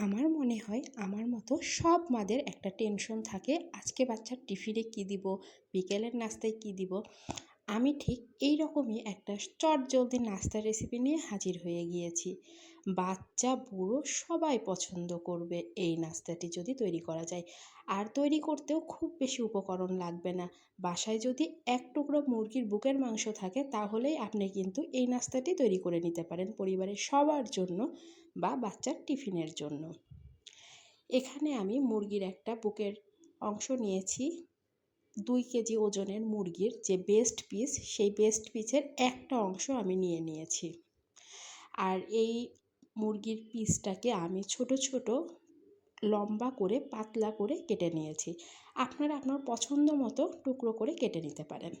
আমার মনে হয় আমার মতো সব মাদের একটা টেনশন থাকে, আজকে বাচ্চার টিফিনে কী দিব, বিকেলের নাস্তায় কী দিব। আমি ঠিক এই রকমই একটা চটজলদি নাস্তার রেসিপি নিয়ে হাজির হয়ে গিয়েছি। বাচ্চা, বুড়ো সবাই পছন্দ করবে এই নাস্তাটি যদি তৈরি করা যায়। আর তৈরি করতেও খুব বেশি উপকরণ লাগবে না। বাসায় যদি এক টুকরো মুরগির বুকের মাংস থাকে, তাহলেই আপনি কিন্তু এই নাস্তাটি তৈরি করে নিতে পারেন পরিবারের সবার জন্য বা বাচ্চার টিফিনের জন্য। এখানে আমি মুরগির একটা বুকের অংশ নিয়েছি। দুই কেজি ওজনের মুরগির যে বেস্ট পিস সেই বেস্ট পিসের একটা অংশ আমি নিয়ে নিয়েছি। আর এই মুরগির পিসটাকে আমি ছোট ছোট লম্বা করে, পাতলা করে কেটে নিয়েছি। আপনারা আপনার পছন্দ মতো টুকরো করে কেটে নিতে পারেন।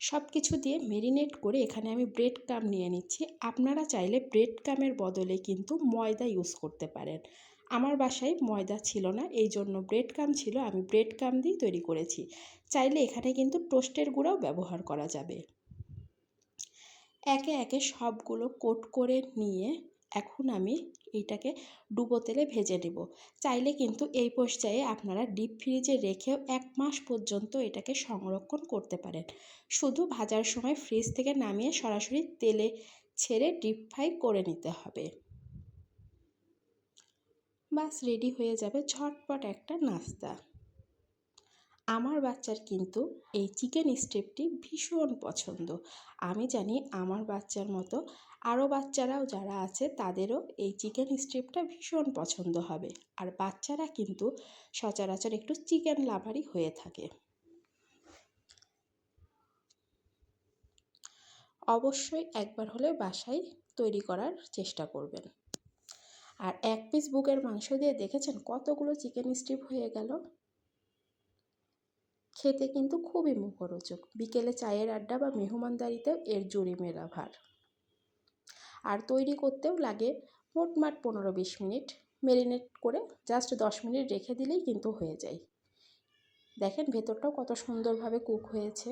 সব কিছু দিয়ে মেরিনেট করে এখানে আমি ব্রেড কাম নিয়ে নিচ্ছি। আপনারা চাইলে ব্রেড কামের বদলে কিন্তু ময়দা ইউজ করতে পারেন। আমার বাসায় ময়দা ছিল না, এই জন্য ব্রেড কাম ছিল, আমি ব্রেড কাম দিয়ে তৈরি করেছি। চাইলে এখানে কিন্তু টোস্টের গুঁড়াও ব্যবহার করা যাবে। একে একে সবগুলো কোট করে নিয়ে এখন আমি এইটাকে ডুবো তেলে ভেজে নেব। চাইলে কিন্তু এই পর্যায়ে আপনারা ডিপ ফ্রিজে রেখেও এক মাস পর্যন্ত এটাকে সংরক্ষণ করতে পারেন। শুধু ভাজার সময় ফ্রিজ থেকে নামিয়ে সরাসরি তেলে ছেড়ে ডিপ ফ্রাই করে নিতে হবে। বাস রেডি হয়ে যাবে ঝটপট একটা নাস্তা। আমার বাচ্চার কিন্তু এই চিকেন স্টেপটি ভীষণ পছন্দ। আমি জানি আমার বাচ্চার মতো আরও বাচ্চারাও যারা আছে তাদেরও এই চিকেন স্টেপটা ভীষণ পছন্দ হবে। আর বাচ্চারা কিন্তু সচরাচর একটু চিকেন লাভারই হয়ে থাকে। অবশ্যই একবার হলে বাসায় তৈরি করার চেষ্টা করবেন। আর এক পিস বুকের মাংস দিয়ে দেখেছেন কতগুলো চিকেন স্ট্রিপ হয়ে গেল? খেতে কিন্তু খুবই মুখরোচক বিকেলে চায়ের আড্ডা বা মেহমানদারিতেও এর জুড়ি মেলা ভার। আর তৈরি করতেও লাগে মোটমাট পনেরো বিশ মিনিট। মেরিনেট করে জাস্ট দশ মিনিট রেখে দিলেই কিন্তু হয়ে যায়। দেখেন ভেতরটাও কত সুন্দরভাবে কুক হয়েছে।